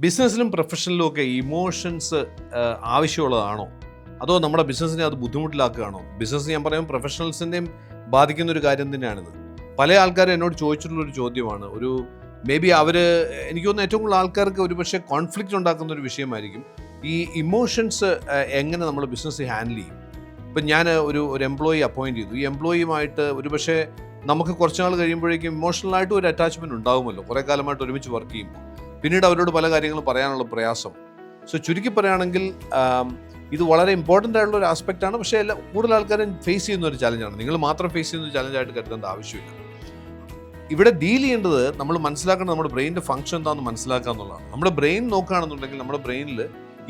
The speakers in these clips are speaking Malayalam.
ബിസിനസ്സിലും പ്രൊഫഷനിലും ഒക്കെ ഇമോഷൻസ് ആവശ്യമുള്ളതാണോ? അതോ നമ്മുടെ ബിസിനസ്സിനെ അത് ബുദ്ധിമുട്ടിലാക്കുകയാണോ? ബിസിനസ് ഞാൻ പറയും പ്രൊഫഷണൽസിന്റെയും ബാധിക്കുന്ന ഒരു കാര്യം തന്നെയാണിത്. പല ആൾക്കാരും എന്നോട് ചോദിച്ചിട്ടുള്ള ഒരു ചോദ്യമാണ്. ഒരു മേ ബി അവർ എനിക്ക് തോന്നുന്നു ഏറ്റവും കൂടുതൽ ആൾക്കാർക്ക് ഒരു പക്ഷേ കോൺഫ്ലിക്റ്റ് ഉണ്ടാക്കുന്ന ഒരു വിഷയമായിരിക്കും. ഈ ഇമോഷൻസ് എങ്ങനെ നമ്മൾ ബിസിനസ് ഹാൻഡിൽ ചെയ്യും? ഇപ്പം ഞാൻ ഒരു ഒരു എംപ്ലോയി അപ്പോയിന്റ് ചെയ്തു. ഈ എംപ്ലോയിയുമായിട്ട് ഒരു പക്ഷേ നമുക്ക് കുറച്ച് നാൾ കഴിയുമ്പോഴേക്കും ഇമോഷണലായിട്ട് ഒരു അറ്റാച്ച്മെന്റ് ഉണ്ടാകുമല്ലോ കുറേ കാലമായിട്ട് ഒരുമിച്ച് വർക്ക് ചെയ്യുമ്പോൾ. പിന്നീട് അവരോട് പല കാര്യങ്ങളും പറയാനുള്ള പ്രയാസം. സോ ചുരുക്കി പറയുകയാണെങ്കിൽ ഇത് വളരെ ഇമ്പോർട്ടന്റ് ആയിട്ടുള്ള ഒരു ആസ്പെക്റ്റ് ആണ്. പക്ഷേ എല്ലാ കൂടുതൽ ആൾക്കാരും ഫേസ് ചെയ്യുന്ന ഒരു ചലഞ്ചാണ് നിങ്ങൾ മാത്രം ഫേസ് ചെയ്യുന്ന ഒരു ചലഞ്ചായിട്ട് കരുതേണ്ട ആവശ്യമില്ല. ഇവിടെ ഡീൽ ചെയ്യേണ്ടത് നമ്മൾ മനസ്സിലാക്കേണ്ടത് നമ്മുടെ ബ്രെയിനിന്റെ ഫംഗ്ഷൻ എന്താണെന്ന് മനസ്സിലാക്കുക എന്നുള്ളതാണ്. നമ്മുടെ ബ്രെയിൻ നോക്കുകയാണെന്നുണ്ടെങ്കിൽ നമ്മുടെ ബ്രെയിനിൽ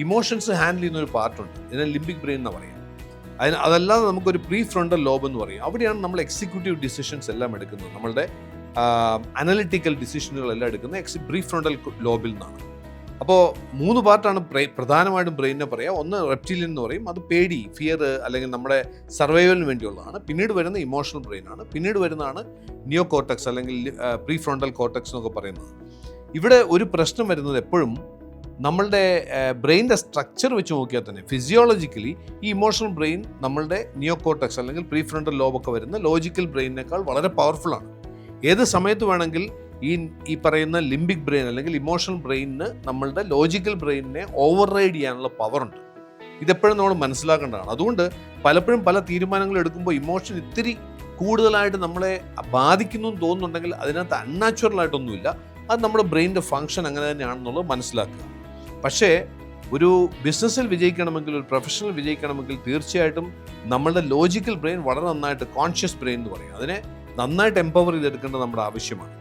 ഇമോഷൻസ് ഹാൻഡിൽ ചെയ്യുന്ന ഒരു പാർട്ടുണ്ട് ഇതിനെ ലിംബിക് ബ്രെയിൻ എന്ന് പറയാം അതിന് അതല്ലാതെ നമുക്കൊരു പ്രീ ഫ്രണ്ടൽ ലോബ് എന്ന് പറയും. അവിടെയാണ് നമ്മൾ എക്സിക്യൂട്ടീവ് ഡിസിഷൻസ് എല്ലാം എടുക്കുന്നത്. നമ്മളുടെ അനലിറ്റിക്കൽ ഡിസിഷനുകളെല്ലാം എടുക്കുന്നത് എക്സി ബ്രീ ഫ്രണ്ടൽ ലോബിൽ നിന്നാണ്. അപ്പോൾ മൂന്ന് പാർട്ടാണ് പ്രധാനമായിട്ടും ബ്രെയിനിനെ പറയുക ഒന്ന് റെപ്റ്റീലിയൻ എന്ന് പറയും. അത് പേടി ഫിയർ അല്ലെങ്കിൽ നമ്മുടെ സർവൈവലിന് വേണ്ടിയുള്ളതാണ്. പിന്നീട് വരുന്ന ഇമോഷണൽ ബ്രെയിനാണ് പിന്നീട് വരുന്നതാണ് നിയോ കോർട്ടക്സ് അല്ലെങ്കിൽ പ്രീ ഫ്രോണ്ടൽ കോട്ടക്സ് എന്നൊക്കെ പറയുന്നത്. ഇവിടെ ഒരു പ്രശ്നം വരുന്നത് എപ്പോഴും നമ്മളുടെ ബ്രെയിനിന്റെ സ്ട്രക്ചർ വെച്ച് നോക്കിയാൽ തന്നെ ഫിസിയോളജിക്കലി ഈ ഇമോഷണൽ ബ്രെയിൻ നമ്മളുടെ നിയോ കോർട്ടക്സ് അല്ലെങ്കിൽ പ്രീ ഫ്രണ്ടൽ ലോബൊക്കെ വരുന്ന ലോജിക്കൽ ബ്രെയിനേക്കാൾ വളരെ പവർഫുള്ളാണ് ഏത് സമയത്ത് വേണമെങ്കിൽ ഈ ഈ പറയുന്ന ലിംബിക് ബ്രെയിൻ അല്ലെങ്കിൽ ഇമോഷണൽ ബ്രെയിനിന് നമ്മളുടെ ലോജിക്കൽ ബ്രെയിനിനെ ഓവർ റൈഡ് ചെയ്യാനുള്ള പവറുണ്ട്. ഇതെപ്പോഴും നമ്മൾ മനസ്സിലാക്കേണ്ടതാണ്. അതുകൊണ്ട് പലപ്പോഴും പല തീരുമാനങ്ങൾ എടുക്കുമ്പോൾ ഇമോഷൻ ഇത്തിരി കൂടുതലായിട്ട് നമ്മളെ ബാധിക്കുന്നു എന്ന് തോന്നുന്നുണ്ടെങ്കിൽ അതിനകത്ത് അൺനാച്ചുറൽ ആയിട്ടൊന്നുമില്ല. അത് നമ്മുടെ ബ്രെയിനിന്റെ ഫങ്ഷൻ അങ്ങനെ തന്നെയാണെന്നുള്ളത് മനസ്സിലാക്കുക. പക്ഷേ ഒരു ബിസിനസ്സിൽ വിജയിക്കണമെങ്കിൽ ഒരു പ്രൊഫഷണൽ വിജയിക്കണമെങ്കിൽ തീർച്ചയായിട്ടും നമ്മളുടെ ലോജിക്കൽ ബ്രെയിൻ വളരെ നന്നായിട്ട് കോൺഷ്യസ് ബ്രെയിൻ എന്ന് പറയും. അതിനെ നന്നായിട്ട് എംപവർ ചെയ്തെടുക്കേണ്ടത് നമ്മുടെ ആവശ്യമാണ്.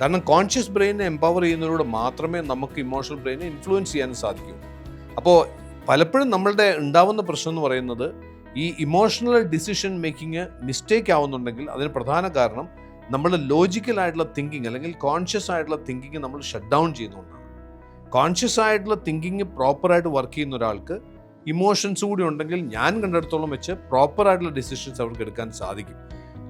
കാരണം കോൺഷ്യസ് ബ്രെയിനെ എംപവർ ചെയ്യുന്നതിലൂടെ മാത്രമേ നമുക്ക് ഇമോഷണൽ ബ്രെയിനെ ഇൻഫ്ലുവൻസ് ചെയ്യാൻ സാധിക്കൂ. അപ്പോൾ പലപ്പോഴും നമ്മളുടെ ഉണ്ടാവുന്ന പ്രശ്നം എന്ന് പറയുന്നത് ഈ ഇമോഷണൽ ഡിസിഷൻ മേക്കിംഗ് മിസ്റ്റേക്ക് ആവുന്നുണ്ടെങ്കിൽ അതിന് പ്രധാന കാരണം നമ്മളുടെ ലോജിക്കൽ ആയിട്ടുള്ള തിങ്കിങ് അല്ലെങ്കിൽ കോൺഷ്യസ് ആയിട്ടുള്ള തിങ്കിങ് നമ്മൾ ഷട്ട് ഡൗൺ ചെയ്യുന്നതുകൊണ്ടാണ്. കോൺഷ്യസ് ആയിട്ടുള്ള തിങ്കിങ് പ്രോപ്പറായിട്ട് വർക്ക് ചെയ്യുന്ന ഒരാൾക്ക് ഇമോഷൻസ് കൂടി ഉണ്ടെങ്കിൽ ഞാൻ കണ്ടെടുത്തോളം വെച്ച് പ്രോപ്പറായിട്ടുള്ള ഡിസിഷൻസ് അവർക്ക് എടുക്കാൻ സാധിക്കും.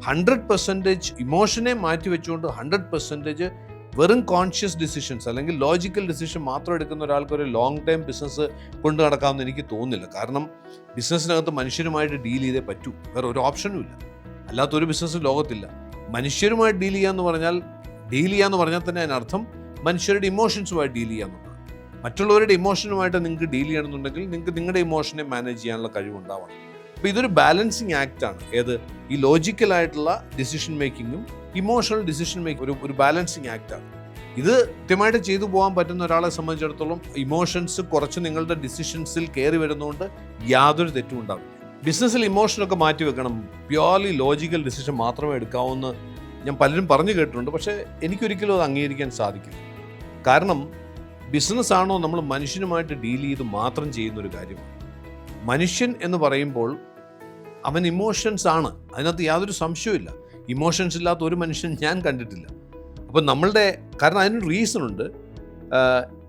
ഹൺഡ്രഡ് പെർസെന്റേജ് ഇമോഷനെ മാറ്റി വെച്ചുകൊണ്ട് ഹൺഡ്രഡ് പെർസെന്റേജ് വെറും കോൺഷ്യസ് ഡിസിഷൻസ് അല്ലെങ്കിൽ ലോജിക്കൽ ഡിസിഷൻ മാത്രം എടുക്കുന്ന ഒരാൾക്ക് ഒരു ലോങ് ടൈം ബിസിനസ് കൊണ്ടു നടക്കാമെന്ന് എനിക്ക് തോന്നുന്നില്ല. കാരണം ബിസിനസ്സിനകത്ത് മനുഷ്യരുമായിട്ട് ഡീൽ ചെയ്തേ പറ്റൂ. വേറെ ഒരു ഓപ്ഷനും ഇല്ല. അല്ലാത്തൊരു ബിസിനസ് ലോകത്തില്ല. മനുഷ്യരുമായിട്ട് ഡീൽ ചെയ്യാന്ന് പറഞ്ഞാൽ ഡീൽ ചെയ്യാന്ന് പറഞ്ഞാൽ തന്നെ അതിനർത്ഥം മനുഷ്യരുടെ ഇമോഷൻസുമായി ഡീൽ ചെയ്യാന്നുള്ളതാണ് മറ്റുള്ളവരുടെ ഇമോഷനുമായിട്ട് നിങ്ങൾക്ക് ഡീൽ ചെയ്യണമെന്നുണ്ടെങ്കിൽ നിങ്ങൾക്ക് നിങ്ങളുടെ ഇമോഷനെ മാനേജ് ചെയ്യാനുള്ള കഴിവുണ്ടാവണം. അപ്പോൾ ഇതൊരു ബാലൻസിങ് ആക്ട് ആണ്. ഏത്? ഈ ലോജിക്കൽ ആയിട്ടുള്ള ഡിസിഷൻ മേക്കിങ്ങും ഇമോഷണൽ ഡിസിഷൻ മേക്കിംഗ് ഒരു ഒരു ബാലൻസിങ് ആക്ട് ആണ്. ഇത് കൃത്യമായിട്ട് ചെയ്തു പോകാൻ പറ്റുന്ന ഒരാളെ സംബന്ധിച്ചിടത്തോളം ഇമോഷൻസ് കുറച്ച് നിങ്ങളുടെ ഡിസിഷൻസിൽ കയറി വരുന്നതുകൊണ്ട് യാതൊരു തെറ്റും ഉണ്ടാകും ബിസിനസ്സിൽ ഇമോഷനൊക്കെ മാറ്റി വെക്കണം. പ്യോർലി ലോജിക്കൽ ഡിസിഷൻ മാത്രമേ എടുക്കാവൂന്ന് ഞാൻ പലരും പറഞ്ഞു കേട്ടിട്ടുണ്ട്. പക്ഷേ എനിക്കൊരിക്കലും അത് അംഗീകരിക്കാൻ സാധിക്കില്ല. കാരണം ബിസിനസ്സാണോ നമ്മൾ മനുഷ്യനുമായിട്ട് ഡീൽ ചെയ്ത് മാത്രം ചെയ്യുന്ന ഒരു കാര്യമാണ്. മനുഷ്യൻ എന്ന് പറയുമ്പോൾ അവൻ ഇമോഷൻസ് ആണ്. അതിനകത്ത് യാതൊരു സംശയവുമില്ല ഇമോഷൻസ് ഇല്ലാത്ത ഒരു മനുഷ്യൻ ഞാൻ കണ്ടിട്ടില്ല. അപ്പം നമ്മളുടെ കാരണം അതിനൊരു റീസൺ ഉണ്ട്.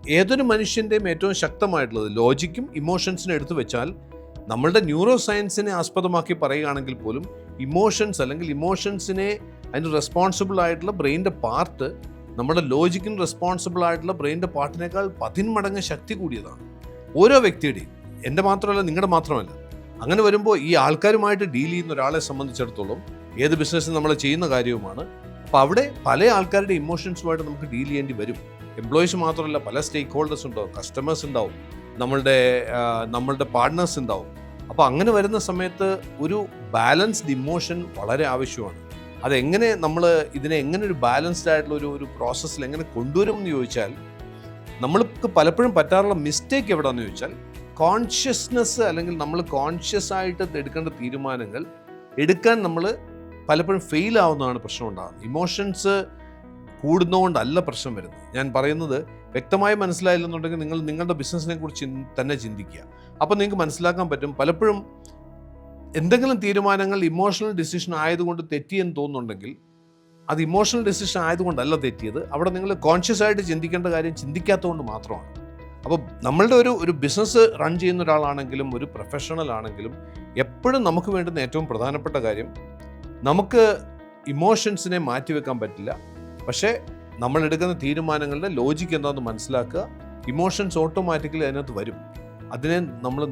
ഏതൊരു മനുഷ്യന്റെയും ഏറ്റവും ശക്തമായിട്ടുള്ളത് ലോജിക്കും ഇമോഷൻസിനും എടുത്തു വെച്ചാൽ നമ്മളുടെ ന്യൂറോ സയൻസിനെ ആസ്പദമാക്കി പറയുകയാണെങ്കിൽ പോലും ഇമോഷൻസ് അല്ലെങ്കിൽ ഇമോഷൻസിനെ അതിന് റെസ്പോൺസിബിൾ ആയിട്ടുള്ള ബ്രെയിന്റെ പാർട്ട് നമ്മുടെ ലോജിക്കിന് റെസ്പോൺസിബിൾ ആയിട്ടുള്ള ബ്രെയിന്റെ പാർട്ടിനേക്കാൾ പതിന്മടങ്ങ് ശക്തി കൂടിയതാണ്. ഓരോ വ്യക്തിയുടെയും എന്റെ മാത്രമല്ല നിങ്ങളുടെ മാത്രമല്ല അങ്ങനെ വരുമ്പോൾ ഈ ആൾക്കാരുമായിട്ട് ഡീൽ ചെയ്യുന്ന ഒരാളെ സംബന്ധിച്ചിടത്തോളം ഏത് ബിസിനസ്സും നമ്മൾ ചെയ്യുന്ന കാര്യവുമാണ്. അപ്പോൾ അവിടെ പല ആൾക്കാരുടെ ഇമോഷൻസുമായിട്ട് നമുക്ക് ഡീൽ ചെയ്യേണ്ടി വരും. എംപ്ലോയീസ് മാത്രമല്ല പല സ്റ്റേക്ക് ഹോൾഡേഴ്സ് ഉണ്ടാവും കസ്റ്റമേഴ്സ് ഉണ്ടാവും നമ്മളുടെ നമ്മളുടെ പാർട്ട്നേഴ്സ് ഉണ്ടാവും. അപ്പോൾ അങ്ങനെ വരുന്ന സമയത്ത് ഒരു ബാലൻസ്ഡ് ഇമോഷൻ വളരെ ആവശ്യമാണ്. അതെങ്ങനെ നമ്മൾ ഇതിനെ എങ്ങനെ ഒരു ബാലൻസ്ഡ് ആയിട്ടുള്ള ഒരു ഒരു പ്രോസസ്സിൽ എങ്ങനെ കൊണ്ടുവരും എന്ന് ചോദിച്ചാൽ നമ്മൾക്ക് പലപ്പോഴും പറ്റാറുള്ള മിസ്റ്റേക്ക് എവിടെയാണെന്ന് ചോദിച്ചാൽ കോൺഷ്യസ്നെസ് അല്ലെങ്കിൽ നമ്മൾ കോൺഷ്യസ് ആയിട്ട് എടുക്കേണ്ട തീരുമാനങ്ങൾ എടുക്കാൻ നമ്മൾ പലപ്പോഴും ഫെയിൽ ആവുന്നതാണ് പ്രശ്നം ഉണ്ടാകുന്നത് ഇമോഷൻസ് കൂടുന്നതുകൊണ്ടല്ല പ്രശ്നം വരുന്നത്. ഞാൻ പറയുന്നത് വ്യക്തമായി മനസ്സിലായില്ലെന്നുണ്ടെങ്കിൽ നിങ്ങൾ നിങ്ങളുടെ ബിസിനസ്സിനെ കുറിച്ച് തന്നെ ചിന്തിക്കുക. അപ്പോൾ നിങ്ങൾക്ക് മനസ്സിലാക്കാൻ പറ്റും. പലപ്പോഴും എന്തെങ്കിലും തീരുമാനങ്ങൾ ഇമോഷണൽ ഡിസിഷൻ ആയതുകൊണ്ട് തെറ്റിയെന്ന് തോന്നുന്നുണ്ടെങ്കിൽ അത് ഇമോഷണൽ ഡിസിഷൻ ആയതുകൊണ്ടല്ല തെറ്റിയത്. അവിടെ നിങ്ങൾ കോൺഷ്യസ് ആയിട്ട് ചിന്തിക്കേണ്ട കാര്യം ചിന്തിക്കാത്തതുകൊണ്ട് മാത്രമാണ്. അപ്പോൾ നമ്മളുടെ ഒരു ഒരു ബിസിനസ് റൺ ചെയ്യുന്ന ഒരാളാണെങ്കിലും ഒരു പ്രൊഫഷണൽ ആണെങ്കിലും എപ്പോഴും നമുക്ക് വേണ്ടുന്ന ഏറ്റവും പ്രധാനപ്പെട്ട കാര്യം നമുക്ക് ഇമോഷൻസിനെ മാറ്റിവെക്കാൻ പറ്റില്ല. പക്ഷേ നമ്മൾ എടുക്കുന്ന തീരുമാനങ്ങളുടെ ലോജിക്ക് എന്താണെന്ന് മനസ്സിലാക്കുക. ഇമോഷൻസ് ഓട്ടോമാറ്റിക്കലി അതിനകത്ത് വരും. അതിനെ നമ്മൾ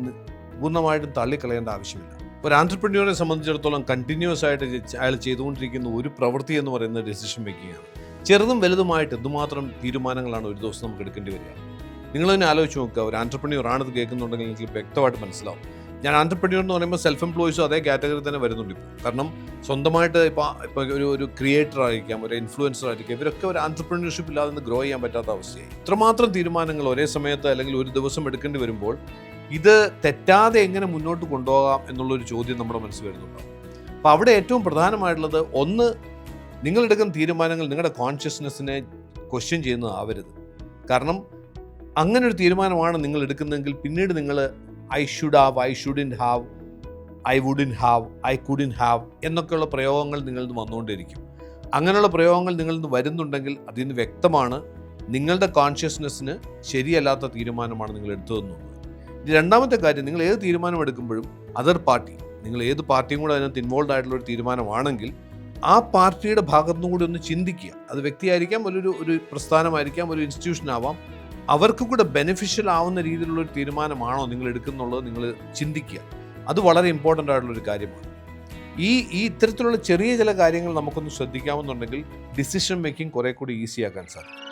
പൂർണമായിട്ടും തള്ളിക്കളയേണ്ട ആവശ്യമില്ല. ഒരു ആന്റർപ്രന്യൂറെ സംബന്ധിച്ചിടത്തോളം കണ്ടിന്യൂസ് ആയിട്ട് അയാൾ ചെയ്തുകൊണ്ടിരിക്കുന്ന ഒരു പ്രവൃത്തി എന്ന് പറയുന്ന ഡെസിഷൻ മേക്കിംഗ് ആണ് ചെറുതും വലുതുമായിട്ട് എന്തുമാത്രം തീരുമാനങ്ങളാണ് ഒരു ദിവസം നമുക്ക് എടുക്കേണ്ടി വരിക? നിങ്ങൾ തന്നെ ആലോചിച്ച് നോക്കുക. ഒരു ആന്റർപ്രന്യൂർ ആണിത് കേൾക്കുന്നുണ്ടെങ്കിൽ നിങ്ങൾക്ക് വ്യക്തമായിട്ട് മനസ്സിലാവും. ഞാൻ ആന്റർപ്രണ്യൂർ എന്ന് പറയുമ്പോൾ സെൽഫ് എംപ്ലോയീസും അതേ കാറ്റഗറി തന്നെ വരുന്നുണ്ട് ഇപ്പോൾ. കാരണം സ്വന്തമായിട്ട് ഇപ്പോൾ ഇപ്പോൾ ഒരു ഒരു ക്രിയേറ്റർ ആയിരിക്കാം ഒരു ഇൻഫ്ലുവൻസർ ആയിരിക്കാം ഇവരൊക്കെ ഒരു ആന്റർപ്രണിയർഷിപ്പ് ഇല്ലാതെ നിന്ന് ഗ്രോ ചെയ്യാൻ പറ്റാത്ത അവസ്ഥയായി. ഇത്രമാത്രം തീരുമാനങ്ങൾ ഒരേ സമയത്ത് അല്ലെങ്കിൽ ഒരു ദിവസം എടുക്കേണ്ടി വരുമ്പോൾ ഇത് തെറ്റാതെ എങ്ങനെ മുന്നോട്ട് കൊണ്ടുപോകാം എന്നുള്ളൊരു ചോദ്യം നമ്മുടെ മനസ്സിൽ വരുന്നുണ്ട് അപ്പോൾ അവിടെ ഏറ്റവും പ്രധാനമായിട്ടുള്ളത് ഒന്ന് നിങ്ങളെടുക്കുന്ന തീരുമാനങ്ങൾ നിങ്ങളുടെ കോൺഷ്യസ്നെസ്സിനെ ക്വസ്റ്റ്യൻ ചെയ്യുന്നതാവരുത് കാരണം അങ്ങനെ ഒരു തീരുമാനമാണ് നിങ്ങൾ എടുക്കുന്നതെങ്കിൽ പിന്നീട് നിങ്ങൾ I should have I shouldn't have I wouldn't have I couldn't have എന്നൊക്കെയുള്ള പ്രയോഗങ്ങൾ നിങ്ങളിൽ നിന്ന് വന്നുകൊണ്ടിരിക്കും അങ്ങനെയുള്ള പ്രയോഗങ്ങൾ നിങ്ങളിൽ നിന്ന് വരുന്നുണ്ടെങ്കിൽ അതിൽ നിന്ന് വ്യക്തമാണ് നിങ്ങളുടെ കോൺഷ്യസ്നെസ്സിന് ശരിയല്ലാത്ത തീരുമാനമാണ് നിങ്ങൾ എടുത്തതെന്നുള്ളത് രണ്ടാമത്തെ കാര്യം നിങ്ങൾ ഏത് തീരുമാനം എടുക്കുമ്പോഴും അതർ പാർട്ടി നിങ്ങൾ ഏത് പാർട്ടിയും കൂടെ അതിനകത്ത് ഇൻവോൾവ് ആയിട്ടുള്ള ഒരു തീരുമാനമാണെങ്കിൽ ആ പാർട്ടിയുടെ ഭാഗത്തുനിന്നും കൂടി ഒന്ന് ചിന്തിക്കുക. അത് വ്യക്തിയായിരിക്കാം ഒരു ഒരു പ്രസ്ഥാനമായിരിക്കാം ഒരു ഇൻസ്റ്റിറ്റ്യൂഷൻ ആവാം. അവർക്ക് കൂടെ ബെനിഫിഷ്യൽ ആവുന്ന രീതിയിലുള്ള ഒരു തീരുമാനമാണോ നിങ്ങൾ എടുക്കുന്നുള്ളത് നിങ്ങൾ ചിന്തിക്കുക. അത് വളരെ ഇമ്പോർട്ടന്റ് ആയിട്ടുള്ളൊരു കാര്യമാണ്. ഈ ഈ ഇത്തരത്തിലുള്ള ചെറിയ ചില കാര്യങ്ങൾ നമുക്കൊന്ന് ശ്രദ്ധിക്കാമെന്നുണ്ടെങ്കിൽ ഡിസിഷൻ മേക്കിംഗ് കുറെ കൂടി ഈസിയാക്കാൻ സാധിക്കും.